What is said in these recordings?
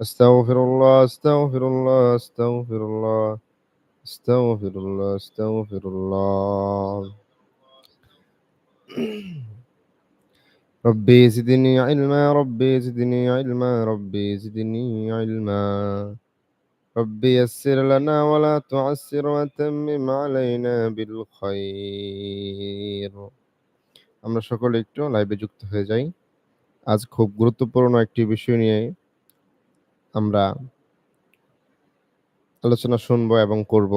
أستغفر الله أستغفر الله أستغفر الله أستغفر الله أستغفر الله ربي زدني علما ربي زدني علما ربي زدني علما ربي يسر لنا ولا تعسر وتمم علينا بالخير আমরা সকলে একটু লাইভে যুক্ত হয়ে যাই আজ খুব গুরুত্বপূর্ণ একটি বিষয় নিয়ে আমরা আলোচনা শুনব এবং করব।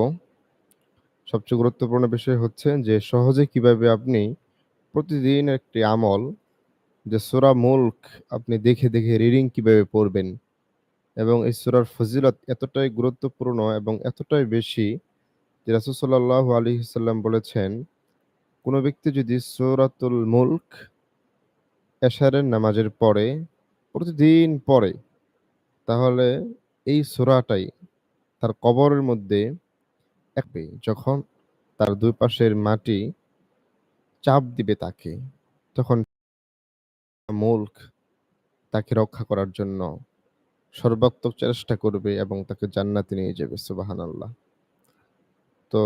সবচেয়ে গুরুত্বপূর্ণ বিষয় হচ্ছে যে, সহজে কীভাবে আপনি প্রতিদিন একটি আমল, যে সোরা মুল্ক আপনি দেখে দেখে রিডিং কীভাবে পড়বেন এবং এই সোরার ফজিলত এতটাই গুরুত্বপূর্ণ এবং এতটাই বেশি যে রাসুসাল্লাহ আলী সাল্লাম বলেছেন, কোনো ব্যক্তি যদি সুরাতুল মুল্ক এশারের নামাজের পরে, প্রতিদিন পড়ে তাহলে এই সুরাটাই তার কবরের মধ্যে একবে যখন তার দুই পাশের মাটি চাপ দিবে তাকে, তখন মুল্ক তাকে রক্ষা করার জন্য সর্বাত্মক চেষ্টা করবে এবং তাকে জান্নাতে নিয়ে যাবে সুবাহান আল্লাহ তো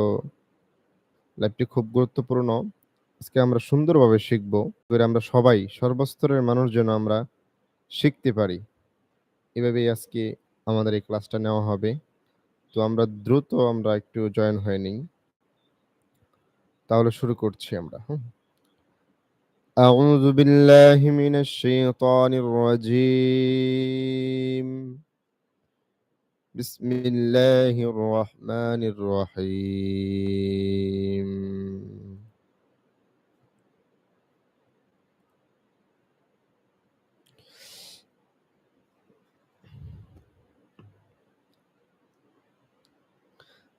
লাইফটি খুব গুরুত্বপূর্ণ। আজকে আমরা সুন্দরভাবে শিখব। আমরা সবাই সর্বস্তরের মানুষ যেন আমরা শিখতে পারি। এভাবেই আজকে আমাদের এই ক্লাসটা নেওয়া হবে তো আমরা দ্রুত আমরা একটু জয়েন হয়ে নিই তাহলে শুরু করছি আমরা হুম أعوذ بالله من الشيطان الرجيم بسم الله الرحمن الرحيم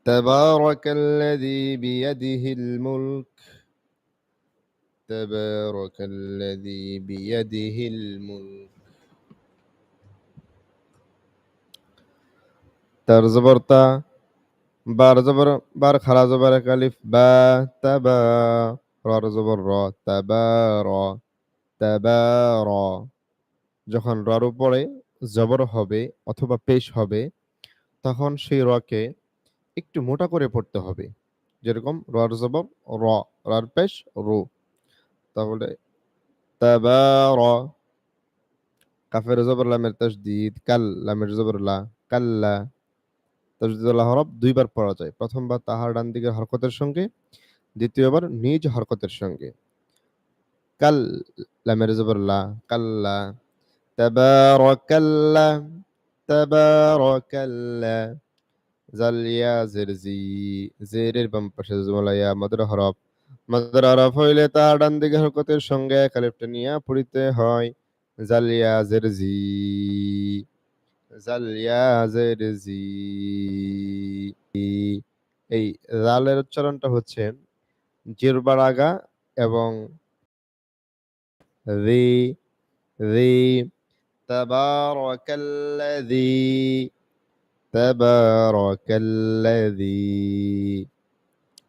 تبارك الذي بيده الملك تبارك الذي بيده الملك তার জবর তা বার জবর বার খারা জবর এক আলিফ বা তাবা রর জবর র তাবা র তাবা র যখন রর উপরে জবর হবে অথবা পেশ হবে তখন সেই রকে একটু মোটা করে পড়তে হবে। যেরকম রর জবর র, রর পেশ রু। তাহলে তাবা র কাফের জবর লামের তাসদিদ, কাল লামের জবর লা, কাল্লা। তাজদিদুল্লাহ হরফ দুইবার পড়া যায়। প্রথমবার তাহার ডান দিকের হরকতের সঙ্গে, দ্বিতীয়বার নিজ হরকতের সঙ্গে। কাল লামের জবর লা, কাল্লা। তাবারাকাল্লা তাবারাকাল্লা জালিয়া জেরজি, জেরের বাম পাশে জুমালাইয়া মাদুর হরফ। মাদুর হরফ হইলে তাহার ডান দিকের হরকতের সঙ্গে কালিফটা নিয়া পড়িতে হয়। জালিয়া জেরজি জালিয়াজেরজি এই জালের উচ্চারণটা হচ্ছে জিরবার আগা এবং রি রি, তাবারাকাল্লাযী। تبارك الذي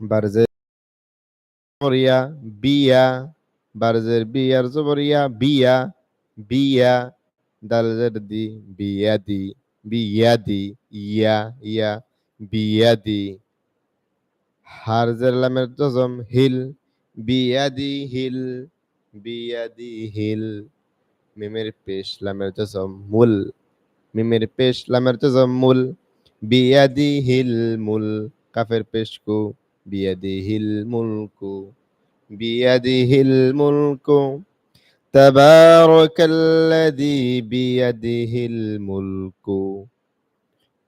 برزر زبريا بيا برزر بيا زبريا بيا بيا دلزر دي بيدي بيدي يا يا بيدي. حرزر لم الجزم هل بيدي هل بيدي هيل. ممير بيش لم الجزم مول. ميم بيش لام تزمل بيده الملك. كافر بيشكو بيده الملك. بيده الملك. تبارك الذي بيده الملك.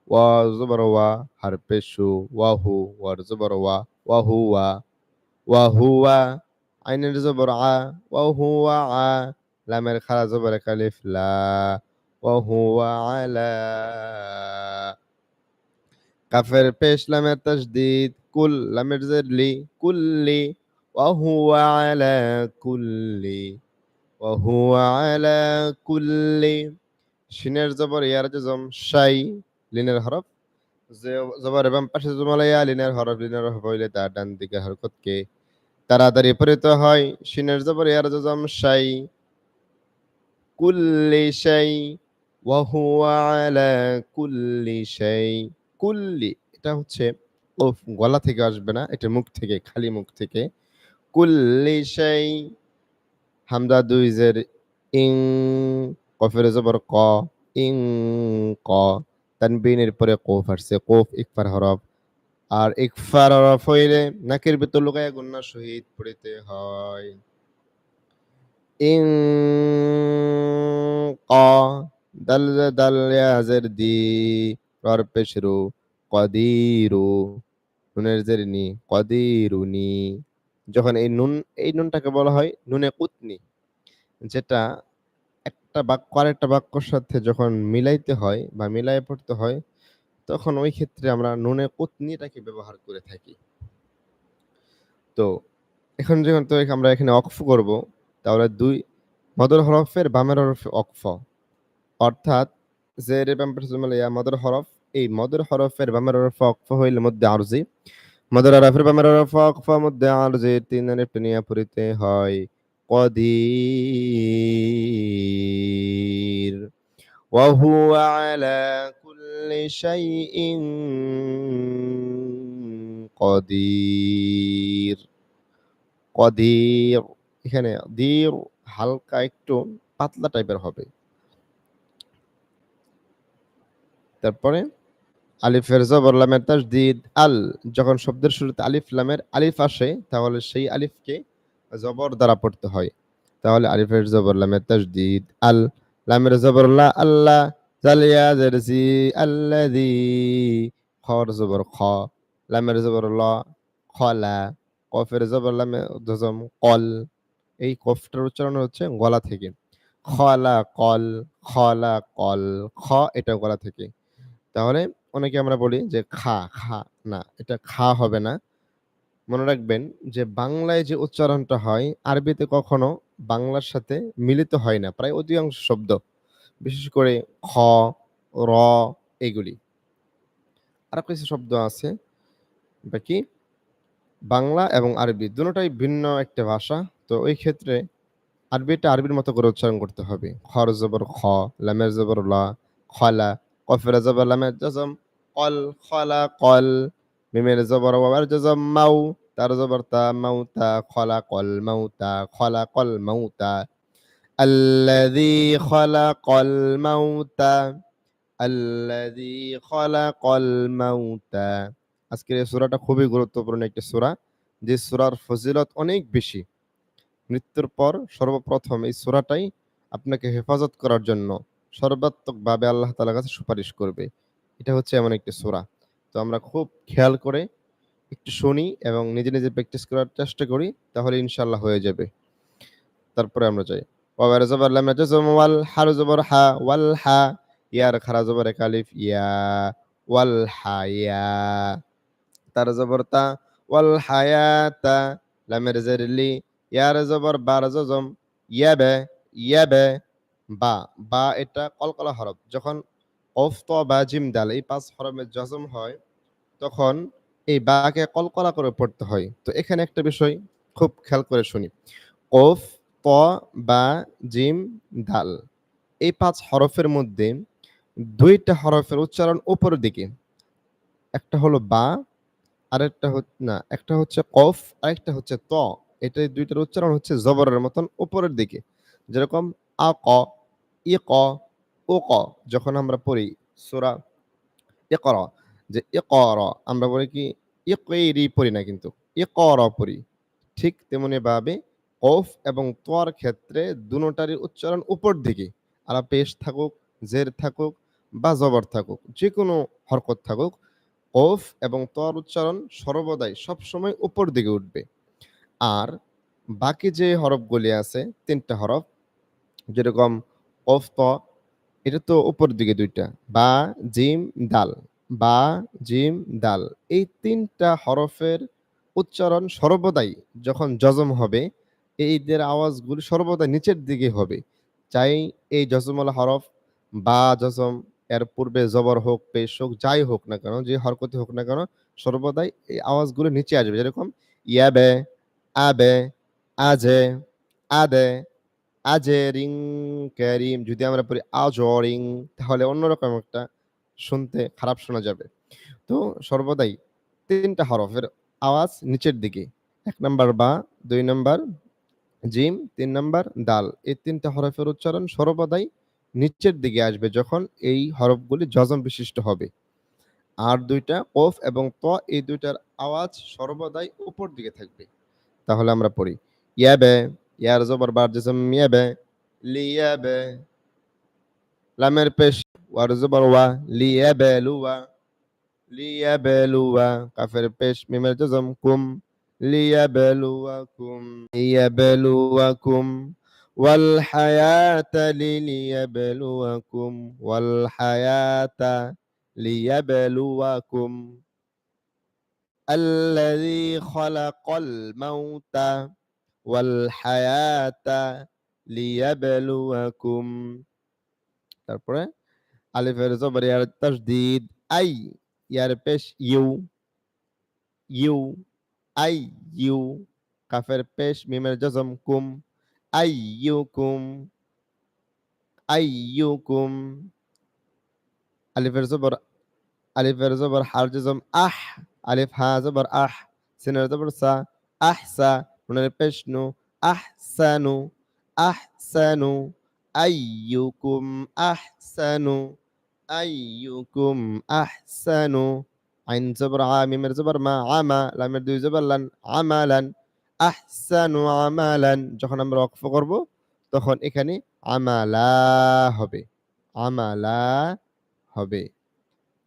وزبر و حربش وهو وزبروا وهو وهو عين الزبرعة وهو عا لام خلا زبرك كالف لا এক আলিফ লা ওয়া হুয়া আলা কাফের পেশ লামের তাসদিদ কুল লামের জের লি কুল্লি ওয়া হুয়া আলা কুল্লি ওয়া হুয়া আলা কুল্লি শিনের জবর এবং পাশে জমালাইয়া লিনের হরফ লিনের হরফ হইলে তার ডান দিকের হরকতকে তাড়াতাড়ি পরিত হয় শিনের জবর ইয়ার জম শাই কুল্লি শাই ওয়া হুয়া আলা কুল্লি শাই, কুল্লি, এটা হচ্ছে ওফ গলা থেকে আসবে না, এটা মুখ থেকে, খালি মুখ থেকে। কুল্লি শাই, হামদা দুই জের, ইং, কফের জবর ক, ইং, ক। তানবিনের পরে কোফ আসছে, কোফ, ইকফার হরফ। আর ইকফার হরফ হইলে নাকের ভিতর লুকায় গুন্না শহীদ পড়িতে হয়। ইং, ক দাল ইয়াজের দি রর পেশরু, কদিরু, নুনের জের নি কদিরুনি যখন এই নুন, এই নুনটাকে বলা হয় নুনে কুতনি, যেটা একটা বাক্য, আরেকটা বাক্যর সাথে যখন মিলাইতে হয় বা মিলায়ে পড়তে হয়, তখন ওই ক্ষেত্রে আমরা নুনে কুতনিটাকে ব্যবহার করে থাকি। তো এখন যখন তো আমরা এখানে অক্ফ করব, তাহলে দুই মদর হরফের বামের হরফ অক্ফ অর্থাৎ জের ইয়া মদর হরফ এই মদর হরফের বামের হরফ অক্ফ হইলে মধ্যে আরজি মদর হরফের বামের হরফ অক্ফ মধ্যে আরজি তিন নিয়ে পড়িতে হয় قدير وهو على كل شيء قدير قدير এখানে দীর হালকা একটু পাতলা টাইপের হবে তারপরে আলিফের জবর লামের তাসদিদ, আল যখন শব্দের শুরুতে আলিফ লামের আলিফ আসে, তাহলে সেই আলিফকে জবর দ্বারা পড়তে হয়। তাহলে আলিফের জবর লামের তাসদিদ, আল লামের জবর লা আল্লাহ জালিয়া জারজি আল্লাযী খর জবর খ, লামের জবর ল খলা, কফের জবর লামে জজম কল। এই কফটার উচ্চারণ হচ্ছে গলা থেকে। খলা কল খলা কল, খ এটা গলা থেকে। তাহলে অনেকে আমরা বলি যে খা খা, না, এটা খা হবে না। মনে রাখবেন যে বাংলায় যে উচ্চারণটা হয়, আরবিতে কখনো বাংলার সাথে মিলিত হয় না, প্রায় অধিকাংশ শব্দ। বিশেষ করে খ, র, এগুলি। আর কিছু শব্দ আছে বাকি বাংলা এবং আরবি দুটোটাই ভিন্ন একটা ভাষা, তো ওই ক্ষেত্রে আরবিটা আরবির মতো করে উচ্চারণ করতে হবে। খর জবর খ, লামের জবর লা খলা কফের জবর লামের জজম কল খলা কল মিমের জবর ওয়ার জজম মাউ তার জবর তা মাউতা খলা কল মাউতা খলা কল মাউতা الذي خلق الموت الذي خلق الموت আজকের এই সূরাটা খুবই গুরুত্বপূর্ণ একটি সূরা যে সূরার ফজিলত অনেক বেশি মৃত্যুর পর সর্বপ্রথম এই সূরাটাই আপনাকে হেফাজত করার জন্য সর্বাত্মকভাবে আল্লাহ তাআলার কাছে সুপারিশ করবে। এটা হচ্ছে এমন একটি সোরা। তো আমরা খুব খেয়াল করে একটু শুনি এবং নিজে নিজে প্র্যাকটিস করার চেষ্টা করি, তাহলে ইনশাল্লাহ হয়ে যাবে। তারপরে আমরা যাই। ওয়াবার জবর লাম ওয়াল হার জবর হা ওয়াল হা, ইয়ার খারা জবর এক আলিফ, ইয়া ওয়াল হায়া তার জবর তা, ওয়াল হায়াতা লামের জেরলি ইয়ার জবর বার জজম ইয়াবে ইয়াবে বা বা এটা কলকলা হরফ। যখন কফ ত, বা, জিম দাল এই পাঁচ হরফের জজম হয়, তখন এই বাকে কলকলা করে পড়তে হয়। তো এখানে একটা বিষয় খুব খেয়াল করে শুনি। কফ ত, বা, জিম দাল এই পাঁচ হরফের মধ্যে দুইটা হরফের উচ্চারণ উপরের দিকে। একটা হলো বা, আরেকটা হচ্ছে না, একটা হচ্ছে কফ, আরেকটা হচ্ছে ত। এটা দুইটার উচ্চারণ হচ্ছে জবরের মতন উপরের দিকে। যেরকম আ, ক ই ক ও ক যখন আমরা পড়ি সুরা এ কর যে এ কর আমরা বলি কি এ কইরি পড়ি না কিন্তু এ কর পড়ি। ঠিক তেমনি ভাবে কফ এবং তোয়ার ক্ষেত্রে দুটারই উচ্চারণ উপর দিকে। আর পেশ থাকুক, জের থাকুক বা জবর থাকুক যে কোনো হরকত থাকুক, কফ এবং তোয়ার উচ্চারণ সর্বদাই সবসময় উপর দিকে উঠবে। আর বাকি যে হরফগুলি আছে, তিনটা হরফ, যেরকম কফ, ত এটা তো উপরের দিকে দুইটা বা, জিম, দাল। বা, জিম, দাল। এই তিনটা হরফের উচ্চারণ সর্বদাই যখন যজম হবে, এদের আওয়াজগুলি সর্বদা নিচের দিকে হবে। চাই এই যজমওয়ালা হরফ বা যজম এর পূর্বে জবর হোক, পেশ হোক, যাই হোক না কেন, যে হরকতই হোক না কেন, সর্বদাই এই আওয়াজগুলো নিচে আসবে। যেরকম ইয়াবে, আবে, আজে, আদে, আজেরিং ক্যারিম যদি আমরা পড়ি আজরিং তাহলে অন্যরকম একটা শুনতে খারাপ শোনা যাবে। তো সর্বদাই ৩ টা হরফের আওয়াজ নিচের দিকে। এক নাম্বার বা, দুই নাম্বার জিম, তিন নাম্বার দাল। এই ৩ টা হরফের উচ্চারণ সর্বদাই নিচের দিকে আসবে যখন এই হরফগুলি যজম বিশিষ্ট হবে। আর ২ টা কফ এবং ত এই দুইটার আওয়াজ সর্বদাই উপর দিকে থাকবে। তাহলে আমরা পড়ি ইয়াবে, يا زبر جسم يبا ليبا لامر بش وارزبر وا ليبلوا ليبلوا كفر بش ممر جسم كم ليبلوكم ليبلوكم والحياة ليبلوكم والحياة ليبلوكم الذي خلق الموت ওয়ালহায়াতা লিয়াবলুয়াকুম তারপরে আলিফের জবর ইয়ার তাসদীদ আই ইয়ার পেশ ইউ ইউ আই ইউ কাফের পেশ মিমের জজম কুম আই ইউ কুম আই ইউ কুম আলিফের জবর আলিফের জবর হার জজম আহ আলিফ হা জবর আহ সিনের জবর সা আহসা নুনের পেশ নু আহসানু আহসানু আইয়ুকুম আহসানু আইয়ুকুম আহসানু আইন জবর আ মিমের জবর মা আমা লামের দুই জবর লান আমালান আহসানু আমালান যখন আমরা ওয়াকফ করব, তখন এখানে আমালা হবে। আমালা হবে।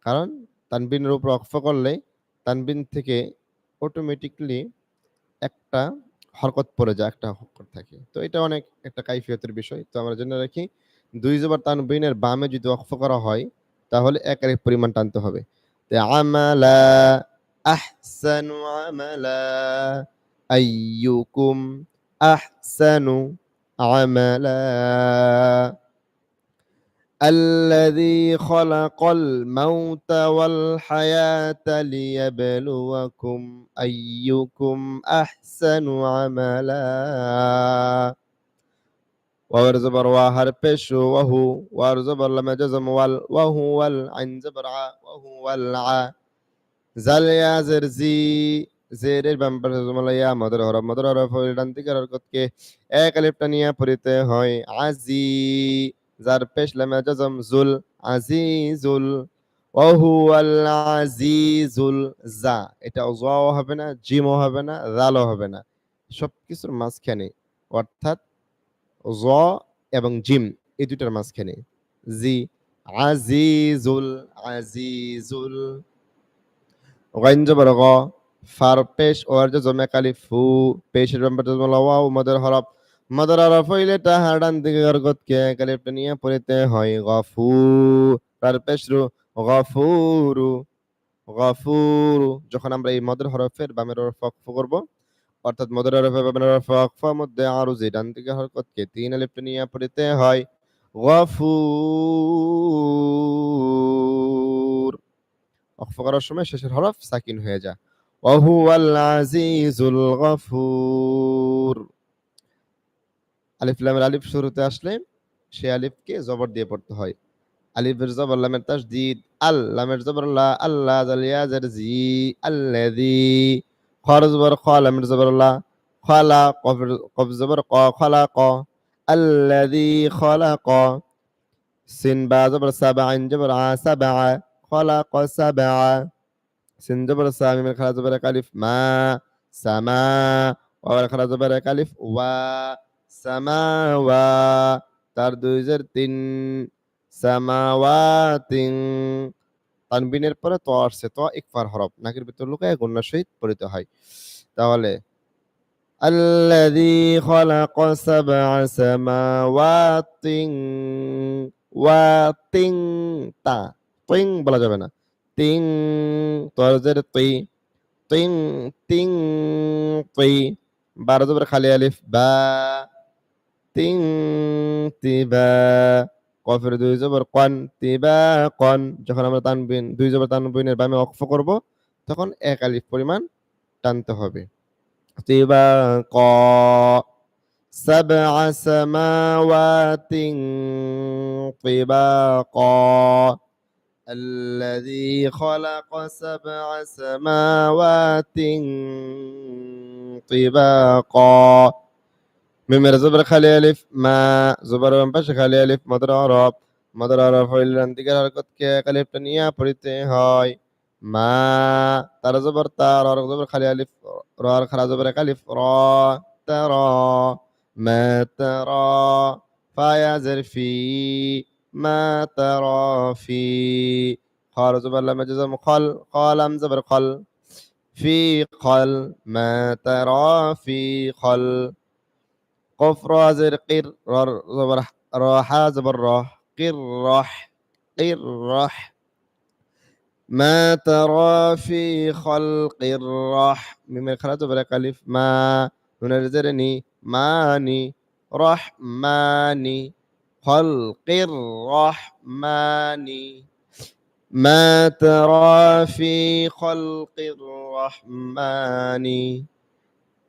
কারণ তানবিনের উপর ওয়াকফ করলে তানবিন থেকে অটোমেটিকলি একটা হরকত পড়ে যায়, একটা হরকত থাকে। তো এটা অনেক একটা কাইফিয়তের বিষয়। তো আমরা জেনে রাখি, দুই জবর তানবিনের বামে যদি অক্ষ করা হয়, তাহলে এক এক পরিমাণ টানতে হবে। আমালা আহসানু আমালা আইয়ুকুম আহসানু আমালা। الذي خلق الموت والحياة ليبلوكم أيكم أحسن عملا وور زبر واهر بشو وهو وار زبر لما جزم وال وهو العين زبر ع وهو الع জাল ইয়াজের জি জেরের বাম্পার জমলাইয়া মদর হরফ মদর হরফ ডান দিকের হরকতকে এক আলিফটা নিয়ে পড়িতে হয় আজি যার পেশ লামে জজম জুল আজিজুল ওহুয়াল আজিজুল, জা। এটা জও হবে না, জিমও হবে না জালও হবে না। সবকিছুর মাঝখানে, অর্থাৎ জ এবং জিম, এই দুটার মাঝখানে। জি, আজিজুল আজিজুল। গাইন জবর গ, ফার পেশ ওয়ার জজম একালি ফু, পেশের জজম ওয়াও মদের হরফ মদর হরফ হইলে তাহার ডান দিকে গরগতকে কালিফটা নিয়ে পড়িতে হয় গফু তার পেশরু, গফুরু গফুরু। যখন আমরা এই মদর হরফের বামের হরফ অক্ফ করব, অর্থাৎ মদর হরফে বামের হরফ অক্ফার মধ্যে আরও যে ডান দিকে হরকতকে তিন আলিফটা নিয়ে পড়িতে হয়, গফুর। অক্ফ করার সময় শেষের হরফ সাকিন হয়ে যায়, ওহুয়াল আজিজুল গফুর। আলিফ লামের আলিফ শুরুতে আসলে সে আলিফকে জবর দিয়ে পড়তে হয়। আলিফের জবর লামের তাসদিদ, আল লামের জবর লা আল্লাহ জালিয়াজের জি, আল্লাযী। খর জবর খ, লামের জবর লা, খালা কফ জবর ক খালাক আল্লাযী খালাক সিন বা জবর সাবা আইন জবর আ সাবা খালাক সাবা সিন জবর সা, মিমের খালা জবর আলিফ মা, সামা, ওয়ার খালা জবর আলিফ ওয়া। সামাওয়া তার দুই হাজার তিন সামাওয়াতিং তানবিনের পরে ত আসছে ত ইকফার হরফ নাকের ভিতর লুকায় গুন্নার সহিত পড়িত হয় তাহলে الذي خلق سبع سماوات ওয়াতিং তা তিং বলা যাবে না তিং তরজের তি তিং তিং তি বারো জবর খালি আলিফ বা তিং তিবা কফের দুই জবর কন তিবা কন যখন আমরা তানবিন দুই জবর তানবিনের বামে অক্ফ করব তখন এক আলিফ পরিমাণ টানতে হবে তিবা ক سبع سماوات طباقا الذي خلق سبع سماوات طباقا মিমের জবর খালি আলিফ মা জবর বাম পাশে খালি আলিফ মদর আরব মদর আরব হইল দিকের হরকতকে এক আলিফটা নিয়ে পড়িতে হয় মা তার জবর তার আর জবর খালি আলিফ র আর খারা জবর এক আলিফ র তারা ما ترى فيزر في ما ترى في قال زبر لما جزم قل قال زبر قل في قل ما ترى في قل قف رازر قر رر زبر راح زبر راح قر راح قر راح. ما ترى في خلق الرح مما خرج برك ألف ما ننزرني ماني رحماني. خلق الرحمن ما ترى في خلق الرحمن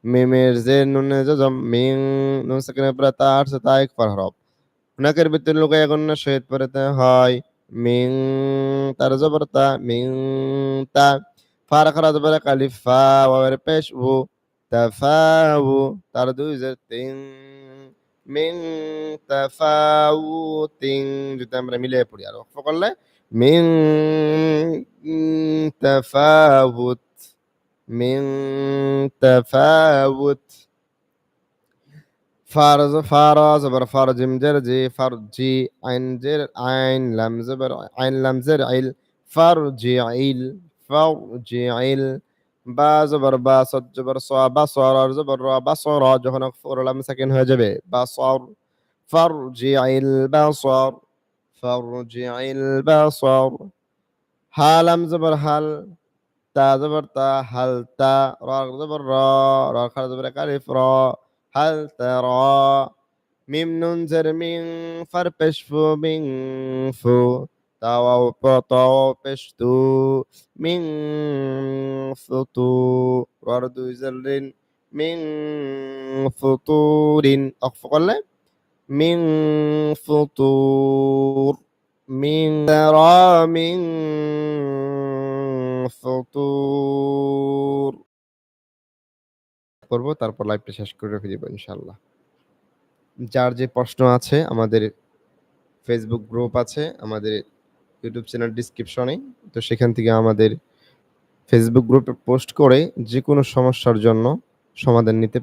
নুন সাকিনে পরে তার সাথে এক ফারহরব হুনাকের ভিতরে লোকে এখন শহীদ পড়তে হয় মিং তার জবর তা মিং তা ফার খারা জবর কালিফ ফা ওয়ার পেশ ও তাফাউ তার দুই জের তিন মিং তাফাউতিং যদি আমরা মিলে পড়ি আর অক্ষ করলে মিং তাফাউত من تفاوت. فارز فارز بر فرج مجرجي فرجي عين جر عين لم زبر عين لم زرعل فرجعيل فرجعيل عيل باز بر صد جبر صا بصر بر را بصر جهن غفور لم سكن هجبي بصر فرجع البصر فرجع بصر هالم زبر هل تا زبر تا هل تا را زبر را را خر زبر کالیف را هل را. میم نون زر مین فر پش فو مین فو تا واو پا تا پش تو مين فو تو. را دو زر من فطور أخفق ولا فو تو من ترى من সুতুর করব, তারপর লাইভটা শেষ করে রেখে দেবো ইনশাল্লাহ যার যে প্রশ্ন আছে, আমাদের ফেসবুক গ্রুপ আছে, আমাদের ইউটিউব চ্যানেল ডিসক্রিপশনে তো সেখান থেকে আমাদের ফেসবুক গ্রুপে পোস্ট করে যে কোনো সমস্যার জন্য সমাধান নিতে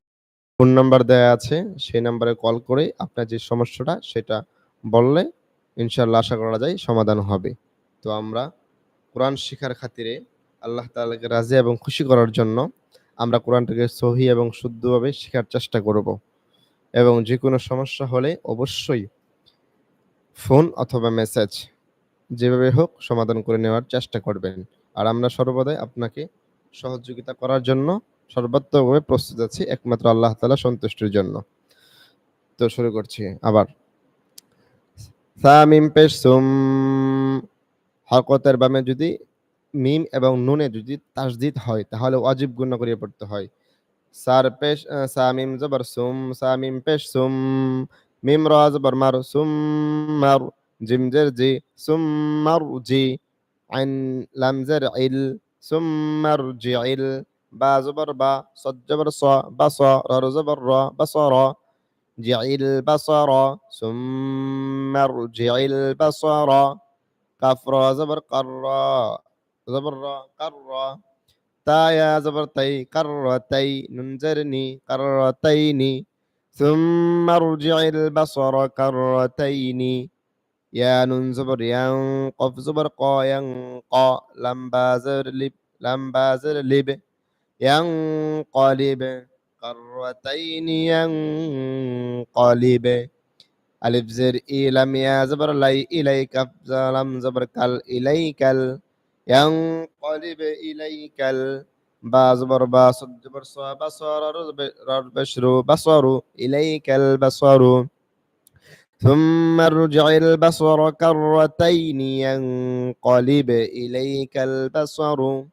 ফোন নাম্বার দেয়া আছে সেই নাম্বারে কল করে আপনার যে সমস্যাটা সেটা বললে ইনশাল্লাহ আশা করা যায় সমাধান হবে। তো আমরা কোরআন শেখার খাতিরে আল্লাহ তালাকে রাজি এবং খুশি করার জন্য আমরা কোরআনটাকে সহি এবং শুদ্ধভাবে শেখার চেষ্টা করব। এবং যে কোনো সমস্যা হলে অবশ্যই ফোন অথবা মেসেজ যেভাবে হোক সমাধান করে নেওয়ার চেষ্টা করবেন। আর আমরা সর্বদাই আপনাকে সহযোগিতা করার জন্য সর্বাত্মকভাবে প্রস্তুত আছি, একমাত্র আল্লাহ তালা সন্তুষ্টির জন্য। তো শুরু করছি আবার। সামিম পেশ সুম, হরকতের বামে যদি মিম এবং নুনে যদি তাসদিদ হয়, তাহলে ওয়াজিব গুণ করিয়ে পড়তে হয়। সার পেশ সামিম জবর সুম সামিম পেশ সুম, মিম রা জবর মার সুম মার, জিম জের জি সুম মার জি, আইন লাম জের ইল সুম মার জি ইল, বা জবর বা সদ জবর স, বা স, র জবর র, বা স, র জিল বাসর সুম মার জি ইল, বা স, র কাফ রা জবর কর زبر قر تا يا زبر تي كرتي ننزرني كرتين ثم ارجع البصر كرتين يا نون زبر ينقف زبر قا ينقى لم بازر لب لم بازر لب. ينقلب كرتين ينقلب ألف زر إي لم يا زبر لي إليك لم زبر كل إليك ال ينقلب إليك الباز زبر صد بصر بشر بصر. إليك البصر. ثم ارجع البصر كرتين. ينقلب إليك البصر.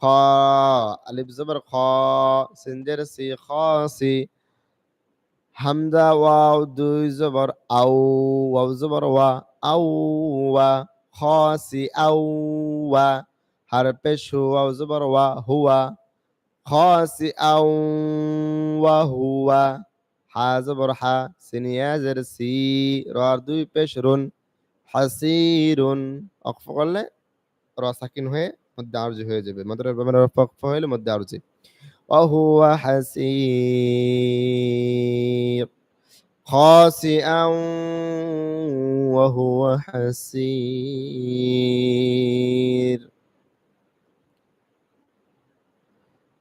خا ألف زبر خاء سندرسي خاصي حمدا واو دو زبر أو واو زبر وا أو وا. খাসি আউ ওয়া হারফে শু ওয়াও জবর ওয়া হুয়া খাসি আউ ওয়া হুয়া হা জবর হা সিনিয়াজের সি রার দুই পেশ রুন হাসিরুন অক্ফ করলে র সাকিন হয়ে মধ্যে আরজি হয়ে যাবে মাদ্রার ব্যাপারে অক্ফ হলে মধ্যে আরজি وهو حسير خاسئا وهو حسير.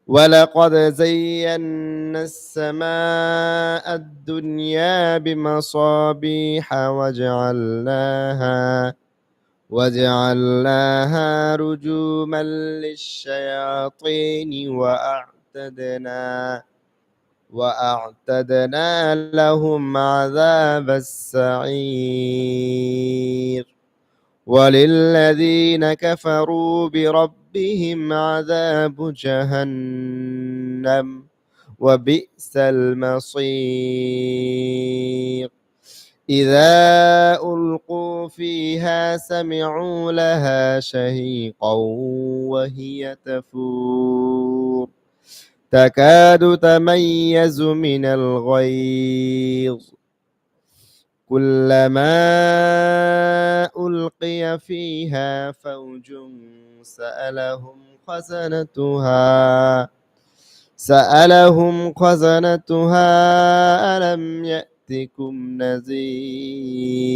ولقد زينا السماء الدنيا بمصابيح وجعلناها وجعلناها رجوما للشياطين وأعتدنا وأعتدنا لهم عذاب السعير. وللذين كفروا بربهم عذاب جهنم وبئس المصير. إذا ألقوا فيها سمعوا لها شهيقا وهي تفور. تكاد تميز من الغيظ. كلما ألقي فيها فوج سألهم خزنتها. سألهم خزنتها ألم يأتكم نذير؟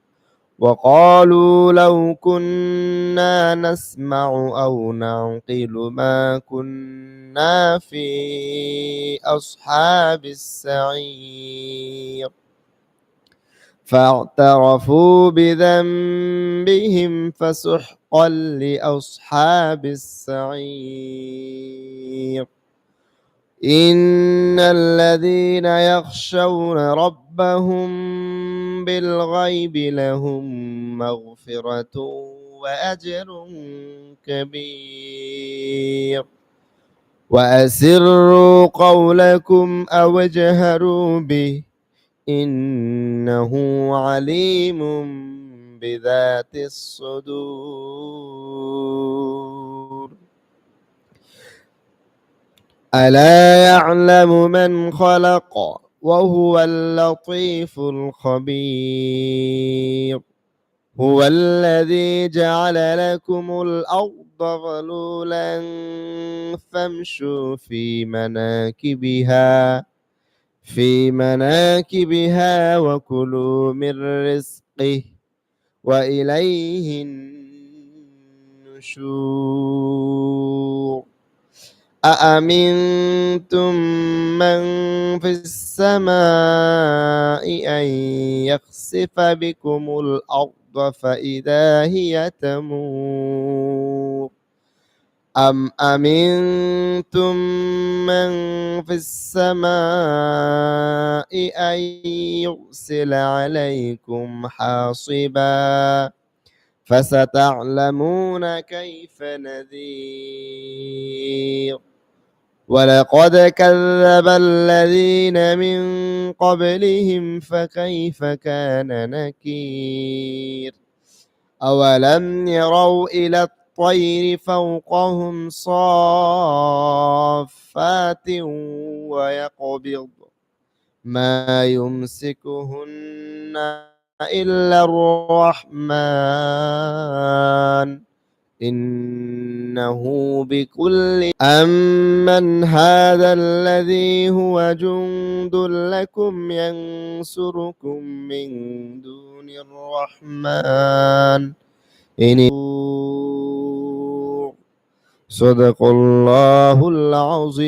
وقالوا لو كنا نسمع أو نعقل ما كنا في أصحاب السعير. فاعترفوا بذنبهم فسحقا لأصحاب السعير. إن الذين يخشون ربهم بالغيب لهم مغفرة وأجر كبير وأسروا قولكم أو اجهروا به إنه عليم بذات الصدور ألا يعلم من خلق وهو اللطيف الخبير؟ هو الذي جعل لكم الأرض ظلولا فامشوا في مناكبها في مناكبها وكلوا من رزقه وإليه النشور. أأمنتم من في السماء أن يخسف بكم الأرض فإذا هي تمور؟ أم أمنتم من في السماء أن يرسل عليكم حاصبا؟ فستعلمون كيف نذير. ولقد كذب الذين من قبلهم فكيف كان نكير؟ أولم يروا إلى الطير فوقهم صافات ويقبض ما يمسكهن إلا الرحمن. إنه بكل أمن هذا الذي هو جند لكم ينصركم من دون الرحمن. إن صدق الله العظيم.